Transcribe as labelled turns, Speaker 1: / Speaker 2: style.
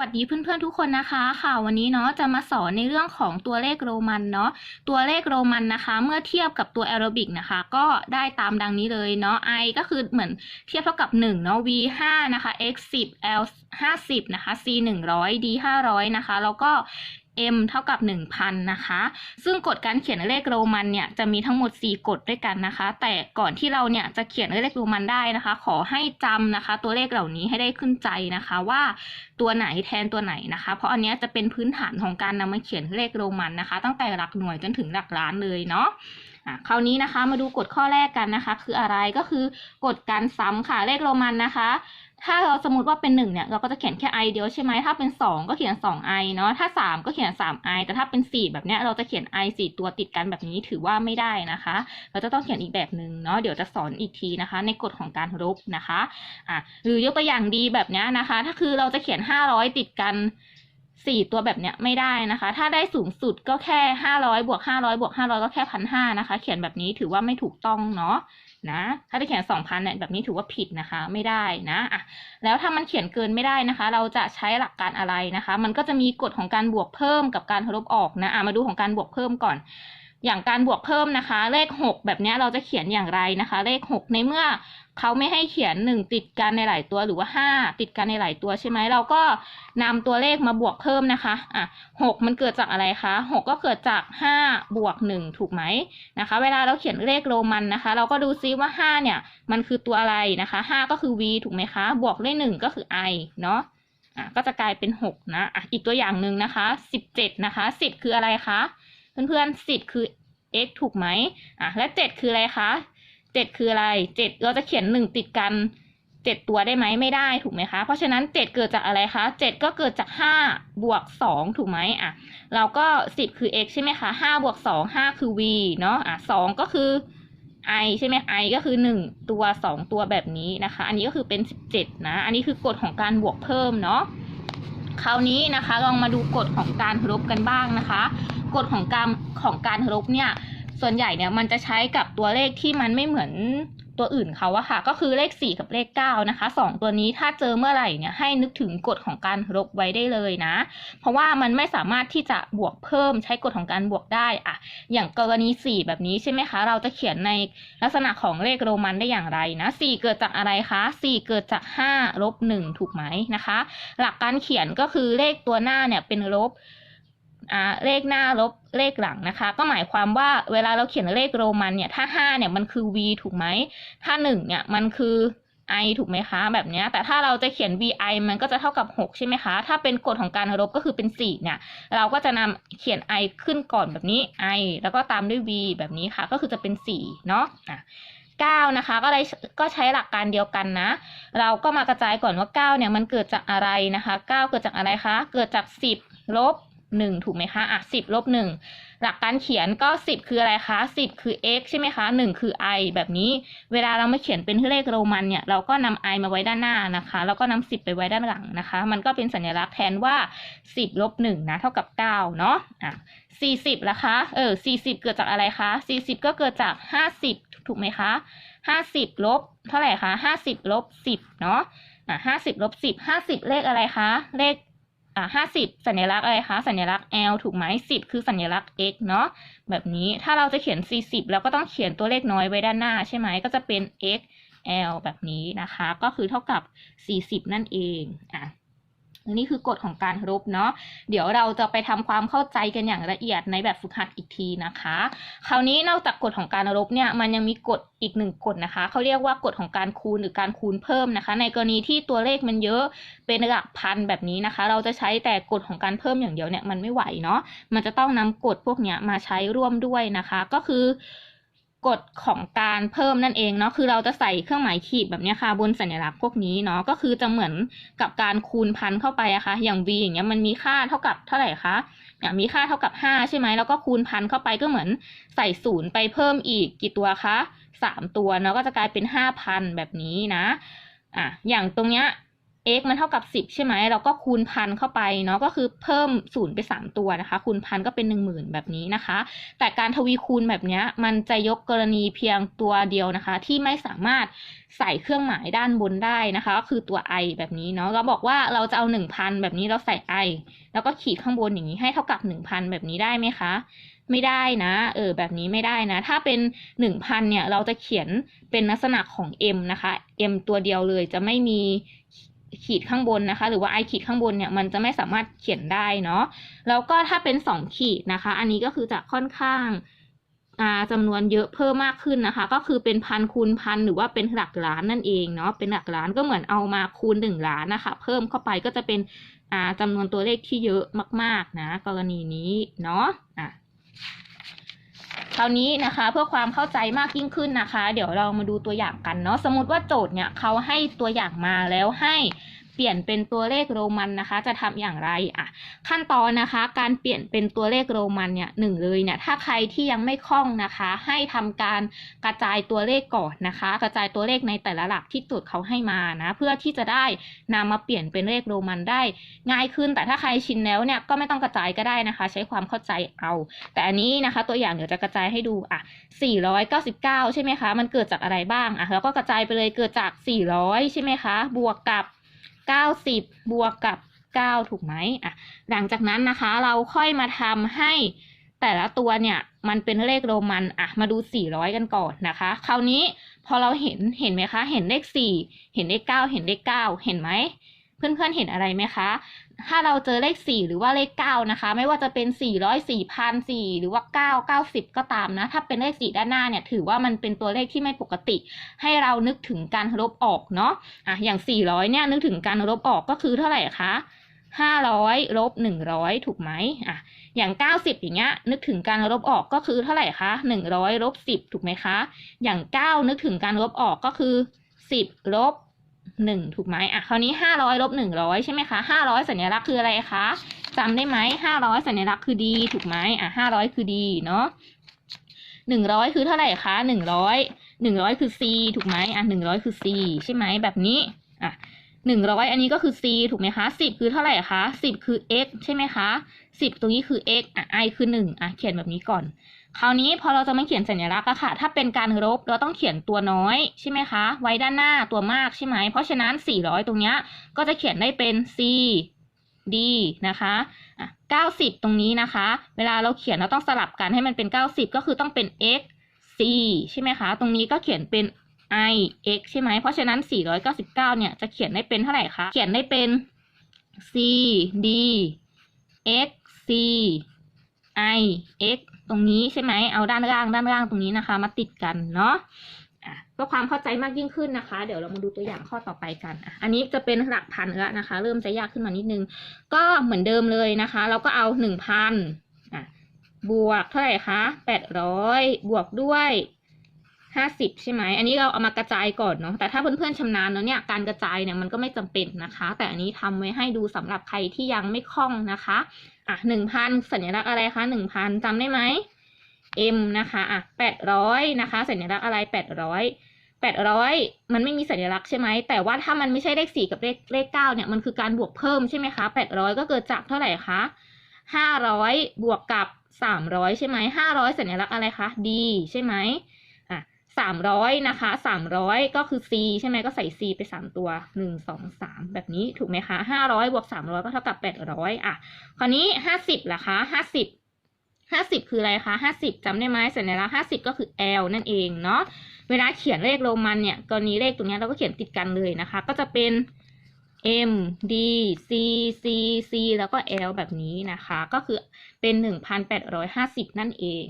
Speaker 1: สวัสดีเพื่อนๆทุกคนนะคะ ค่ะวันนี้เนาะจะมาสอนในเรื่องของตัวเลขโรมันเนาะตัวเลขโรมันนะคะ เมื่อเทียบกับตัวแอโรบิกนะคะ ก็ได้ตามดังนี้เลยเนาะ i ก็คือเหมือนเทียบเท่ากับ1เนาะ v 5นะคะ x 10 l 50นะคะ c 100 d 500นะคะ แล้วก็ m เท่ากับ 1,000 นะคะ ซึ่งกฎการเขียนเลขโรมันเนี่ยจะมีทั้งหมด 4 กฎด้วยกันนะคะ แต่ก่อนที่เราเนี่ยจะเขียนเลขโรมันได้นะคะ ขอให้จำนะคะ ตัวเลขเหล่านี้ให้ได้ขึ้นใจนะคะว่าตัวไหนแทนตัวไหนนะคะ เพราะอันนี้จะเป็นพื้นฐานของการนำมาเขียนเลขโรมันนะคะ ตั้งแต่หลักหน่วยจนถึงหลักล้านเลยเนาะ อะคราวนี้นะคะมาดูกฎข้อแรกกันนะคะ คืออะไรก็คือกฎการซ้ำค่ะเลขโรมันนะคะ ถ้าเราสมมติว่าเป็นหนึ่งเนี่ยเราก็จะเขียนแค่ i เดียวใช่ไหมถ้าเป็นสองก็เขียนสอง i เนาะถ้าสามก็เขียนสาม i แต่ถ้าเป็นสี่แบบเนี้ยเราจะเขียน i สี่ตัวติดกันแบบนี้ถือว่าไม่ได้นะคะ เราจะต้องเขียนอีกแบบหนึ่งเนาะเดี๋ยวจะสอนอีกทีนะคะ ในกฎของการลบนะคะอะหรือยกตัวอย่างดีแบบเนี้ยนะคะ ถ้าคือเราจะเขียนห้าร้อยติดกัน สี่ตัวแบบเนี้ยไม่ได้นะคะ ถ้าได้สูงสุดก็แค่ห้าร้อยบวกห้าร้อยบวกห้าร้อยก็แค่พันห้านะคะ เขียนแบบนี้ถือว่าไม่ถูกต้องเนาะนะ ถ้าจะเขียนสองพันเนี่ยแบบนี้ถือว่าผิดนะคะ ไม่ได้นะอะแล้วถ้ามันเขียนเกินไม่ได้นะคะ เราจะใช้หลักการอะไรนะคะ มันก็จะมีกฎของการบวกเพิ่มกับการลบออกนะอะมาดูของการบวกเพิ่มก่อน อย่างการบวกเพิ่มนะคะ เลขหกแบบนี้เราจะเขียนอย่างไรนะคะ เลขหกในเมื่อเขาไม่ให้เขียนหนึ่งติดกันในหลายตัวหรือว่าห้าติดกันในหลายตัวใช่ไหมเราก็นำตัวเลขมาบวกเพิ่มนะคะอะหกมันเกิดจากอะไรคะหกก็เกิดจากห้าบวกหนึ่งถูกไหมนะคะ เวลาเราเขียนเลขโรมันนะคะ เราก็ดูซิว่า 5 เนี่ยมันคือตัวอะไรนะคะ 5 ก็คือ v ถูกไหมคะ บวกด้วย1ก็คือ i เนาะอะก็จะกลายเป็น 6 นะอะอีกตัวอย่างหนึ่งนะคะ 17 นะคะ 10 คืออะไรคะ เพื่อนๆ10คือ x ถูกไหมอะและ7คืออะไรคะ7คืออะไร7เราจะเขียน1ติดกัน7ตัวได้ไหมไม่ได้ถูกไหมคะ เพราะฉะนั้น7เกิดจากอะไรคะ7ก็เกิดจาก5บวก2ถูกไหมอะเราก็สิบคือ x ใช่ไหมคะห้าบวกสองห้าคือ v เนาะอะสองก็คือ i ใช่ไหม i ก็คือหนึ่งตัวสองตัวแบบนี้นะคะ อันนี้ก็คือเป็นสิบเจ็ดนะ อันนี้คือกฎของการบวกเพิ่มเนาะ คราวนี้นะคะลองมาดูกฎของการลบกันบ้างนะคะกฎของการของการลบเนี่ยส่วนใหญ่เนี่ยมันจะใช้กับตัวเลขที่มันไม่เหมือน ตัวอื่นเขาอะค่ะ ก็คือเลข 4 กับเลข 9 นะคะ 2 ตัวนี้ถ้าเจอเมื่อไหร่เนี่ยให้นึกถึงกฎของการลบไว้ได้เลยนะ เพราะว่ามันไม่สามารถที่จะบวกเพิ่มใช้กฎของการบวกได้อะอย่างกรณี 4 แบบนี้ใช่ไหมคะ เราจะเขียนในลักษณะของเลขโรมันได้อย่างไรนะ 4 เกิดจากอะไรคะ 4 เกิดจาก 5 ลบ 1 ถูกไหมนะคะ หลักการเขียนก็คือเลขตัวหน้าเนี่ยเป็นลบ เลขหน้าลบเลขหลังนะคะ ก็หมายความว่าเวลาเราเขียนเลขโรมันเนี่ยถ้าห้าเนี่ยมันคือ v ถูกไหมถ้าหนึ่งเนี่ยมันคือ i ถูกไหมคะ แบบนี้แต่ถ้าเราจะเขียน vi มันก็จะเท่ากับ 6 ใช่ไหมคะ ถ้าเป็นกฎของการลบก็คือเป็น 4 เนี่ย เราก็จะนำเขียน i ขึ้นก่อนแบบนี้ i แล้วก็ตามด้วย v แบบนี้ค่ะ ก็คือจะเป็น 4 เนาะ9นะคะก็เลยก็ใช้หลักการเดียวกันนะ เราก็มากระจายก่อนว่า 9 เนี่ยมันเกิดจากอะไรนะคะ 9 เกิดจากอะไรคะ เกิดจาก 10 ลบ 1 ถูกไหมคะ อะ 10 ลบ 1 หลักการเขียนก็ 10 คืออะไรคะ 10 คือ x ใช่ไหมคะ 1 คือ i แบบนี้ เวลาเรามาเขียนเป็นเลขโรมันเนี่ย เราก็นำ i มาไว้ด้านหน้านะคะ แล้วก็นำ10 ไปไว้ด้านหลังนะคะ มันก็เป็นสัญลักษณ์แทนว่า 10 ลบ 1 นะ เท่ากับ 9 เนาะ อะ 40ละคะ เออ 40 เกิดจากอะไรคะ 40 ก็เกิดจาก 50 ถูกไหมคะ 50 ลบ เท่าไหร่คะ 50 ลบ 10 เนาะอะ50 ลบ 10 50 เลขอะไรคะ เลข อะห้าสิบสัญลักษณ์อะไรคะ สัญลักษณ์ L ถูกไหมสิบคือสัญลักษณ์ x เนาะแบบนี้ถ้าเราจะเขียนสี่สิบเราก็ต้องเขียนตัวเลขน้อยไว้ด้านหน้าใช่ไหมก็จะเป็น x l แบบนี้นะคะ ก็คือเท่ากับสี่สิบนั่นเองอะ นนี้คือกฎของการลบเนาะเดี๋ยวเราจะไปทำความเข้าใจกันอย่างละเอียดในแบบฝึกหัดอีกทีนะคะ คราวนี้นอกจากกฎของการลบเนี่ยมันยังมีกฎอีกหนึ่งกฎนะคะเขาเรียกว่ากฎของการคูณหรือการคูณเพิ่มนะคะ ในกรณีที่ตัวเลขมันเยอะเป็นหลักพันแบบนี้นะคะ เราจะใช้แต่กฎของการเพิ่มอย่างเดียวเนี่ยมันไม่ไหวเนาะมันจะต้องนำกฎพวกเนี้ยมาใช้ร่วมด้วยนะคะ ก็คือ กฎของการเพิ่มนั่นเองเนาะคือเราจะใส่เครื่องหมายขีดแบบนี้ค่ะบนสัญลักษณ์พวกนี้เนาะก็คือจะเหมือนกับการคูณพันเข้าไปอะคะ่ะอย่าง v อย่างเงี้ยมันมีค่าเท่ากับเท่าไหร่คะอย่างมีค่าเท่ากับห้าใช่ไหมแล้วก็คูณพันเข้าไปก็เหมือนใส่ศูนย์ไปเพิ่มอีกกี่ตัวคะสามตัวเนาะก็จะกลายเป็นห้าพันแบบนี้นะอะอย่างตรงเนี้ย x มันเท่ากับสิบใช่ไหม เราก็คูณพันเข้าไปเนาะ ก็คือเพิ่มศูนย์ไปสามตัวนะคะ คูณพันก็เป็นหนึ่งหมื่นแบบนี้นะคะ แต่การทวีคูณแบบนี้มันจะยกกรณีเพียงตัวเดียวนะคะ ที่ไม่สามารถใส่เครื่องหมายด้านบนได้นะคะ ก็คือตัว i แบบนี้เนาะ เราบอกว่าเราจะเอาหนึ่งพันแบบนี้เราใส่ i แล้วก็ขีดข้างบนอย่างนี้ให้เท่ากับหนึ่งพันแบบนี้ได้ไหมคะ ไม่ได้นะ เออ แบบนี้ไม่ได้นะ ถ้าเป็นหนึ่งพันเนี่ย เราจะเขียนเป็นลักษณะของ m นะคะ m ตัวเดียวเลยจะไม่มี ขีดข้างบนนะคะ หรือว่า i ขีดข้างบนเนี่ยมันจะไม่สามารถเขียนได้เนาะแล้วก็ถ้าเป็นสองขีดนะคะ อันนี้ก็คือจะค่อนข้างอ่าจำนวนเยอะเพิ่มมากขึ้นนะคะ ก็คือเป็นพันคูณพันหรือว่าเป็นหลักล้านนั่นเองเนาะเป็นหลักล้านก็เหมือนเอามาคูณหนึ่งล้านนะคะ เพิ่มเข้าไปก็จะเป็นอ่าจำนวนตัวเลขที่เยอะมาก ๆ นะ กรณีนี้เนาะอะ คราวนี้นะคะเพื่อความเข้าใจมากยิ่งขึ้นนะคะ เดี๋ยวเรามาดูตัวอย่างกันเนาะสมมติว่าโจทย์เนี่ยเขาให้ตัวอย่างมาแล้วให้ เปลี่ยนเป็นตัวเลขโรมันนะคะ จะทำอย่างไรอะขั้นตอนนะคะ การเปลี่ยนเป็นตัวเลขโรมันเนี่ยหนึ่งเลยเนี่ยถ้าใครที่ยังไม่คล่องนะคะ ให้ทำการกระจายตัวเลขก่อนนะคะ กระจายตัวเลขในแต่ละหลักที่โจทย์เขาให้มานะเพื่อที่จะได้นำมาเปลี่ยนเป็นเลขโรมันได้ ง่ายขึ้นแต่ถ้าใครชินแล้วเนี่ยก็ไม่ต้องกระจายก็ได้นะคะ ใช้ความเข้าใจเอา แต่อันนี้นะคะ ตัวอย่างเดี๋ยวจะกระจายให้ดูอะ499 ใช่ไหมคะ มันเกิดจากอะไรบ้างอะแล้วก็กระจายไปเลยเกิดจาก 400 ใช่ไหมคะ บวกกับ 90 บวกกับ 9 ถูกไหมอะหลังจากนั้นนะคะเราค่อยมาทำให้แต่ละตัวเนี่ยมันเป็นเลขโรมันอะมาดู 400 กันก่อนนะคะ คราวนี้พอเราเห็นเห็นไหมคะ เห็นเลข 4 เห็นเลข 9 เห็นเลข 9 เห็นไหมเพื่อนๆเห็นอะไรไหมคะ ถ้าเราเจอเลข4หรือว่าเลข9นะคะ ไม่ว่าจะเป็น400 4,000 4หรือว่า9 90ก็ตามนะ ถ้าเป็นเลข4ด้านหน้าเนี่ย ถือว่ามันเป็นตัวเลขที่ไม่ปกติ ให้เรานึกถึงการลบออกเนาะอะอย่าง400เนี่ยนึกถึงการลบออกก็คือเท่าไหร่คะ500ลบ100ถูกไหมอะอย่าง90อย่างเงี้ย นึกถึงการลบออกก็คือเท่าไหร่คะ100ลบ10ถูกไหมคะ อย่าง9นึกถึงการลบออกก็คือ10ลบ หนึ่งถูกไหมอะคราวนี้ห้าร้อยลบหนึ่งร้อยใช่ไหมคะห้าร้อยสัญลักษณ์คืออะไรคะจำได้ไหมห้าร้อยสัญลักษณ์คือดีถูกไหมอะห้าร้อยคือดีเนาะหนึ่งร้อยคือเท่าไหร่คะหนึ่งร้อยหนึ่งร้อยคือ c ถูกไหมอะหนึ่งร้อยคือ c ใช่ไหมแบบนี้อะหนึ่งร้อยอันนี้ก็คือ c ถูกไหมคะสิบคือเท่าไหร่คะสิบคือ x ใช่ไหมคะสิบตรงนี้คือ x อะ i คือหนึ่งอะเขียนแบบนี้ก่อน คราวนี้พอเราจะมาเขียนสัญลักษณ์อะค่ะ ถ้าเป็นการลบเราต้องเขียนตัวน้อยใช่ไหมคะ ไว้ด้านหน้าตัวมากใช่ไหม เพราะฉะนั้น 400 ตรงเนี้ยก็จะเขียนได้เป็น c d นะคะอะ90 ตรงนี้นะคะ เวลาเราเขียนเราต้องสลับกันให้มันเป็น 90 ก็คือต้องเป็น x c ใช่ไหมคะ ตรงนี้ก็เขียนเป็น i x ใช่ไหม เพราะฉะนั้น 499 เนี่ยจะเขียนได้เป็นเท่าไหร่คะ เขียนได้เป็น c d x c i x ตรงนี้ใช่ไหมเอาด้านล่างด้านล่างตรงนี้นะคะ มาติดกันเนาะเพื่อความเข้าใจมากยิ่งขึ้นนะคะ เดี๋ยวเรามาดูตัวอย่างข้อต่อไปกัน อันนี้จะเป็นหลักพันแล้วนะคะ เริ่มจะยากขึ้นมานิดนึง ก็เหมือนเดิมเลยนะคะ เราก็เอาหนึ่งพันบวกเท่าไหร่คะแปดร้อยบวกด้วย ห้าสิบใช่ไหม อันนี้เราเอามากระจายก่อนเนาะ แต่ถ้าเพื่อนๆชำนาญแล้วเนี่ยการกระจายเนี่ยมันก็ไม่จำเป็นนะคะ แต่อันนี้ทำไว้ให้ดูสำหรับใครที่ยังไม่คล่องนะคะ อะหนึ่งพันสัญลักษณ์อะไรคะหนึ่งพันจำได้ไหม m นะคะ อะแปดร้อยนะคะ สัญลักษณ์อะไรแปดร้อยแปดร้อยมันไม่มีสัญลักษณ์ใช่ไหม แต่ว่าถ้ามันไม่ใช่เลขสี่กับเลขเลขเก้าเนี่ยมันคือการบวกเพิ่มใช่ไหมคะแปดร้อยก็เกิดจากเท่าไหร่คะห้าร้อยบวกกับสามร้อยใช่ไหมห้าร้อยสัญลักษณ์อะไรคะ d ใช่ไหม สามร้อยนะคะสามร้อยก็คือ c ใช่ไหมก็ใส่ c ไปสามตัวหนึ่งสองสามแบบนี้ถูกไหมคะห้าร้อยบวกสามร้อยก็เท่ากับแปดร้อยอะ คราวนี้ห้าสิบล่ะคะห้าสิบห้าสิบคืออะไรคะห้าสิบจำได้ไหมสัญลักษณ์ห้าสิบก็คือ L นั่นเองเนาะเวลาเขียนเลขโรมันเนี่ยกรณีเลขตรงนี้เราก็เขียนติดกันเลยนะคะ ก็จะเป็น M D C C C แล้วก็ L แบบนี้นะคะ ก็คือเป็นหนึ่งพันแปดร้อยห้าสิบนั่นเอง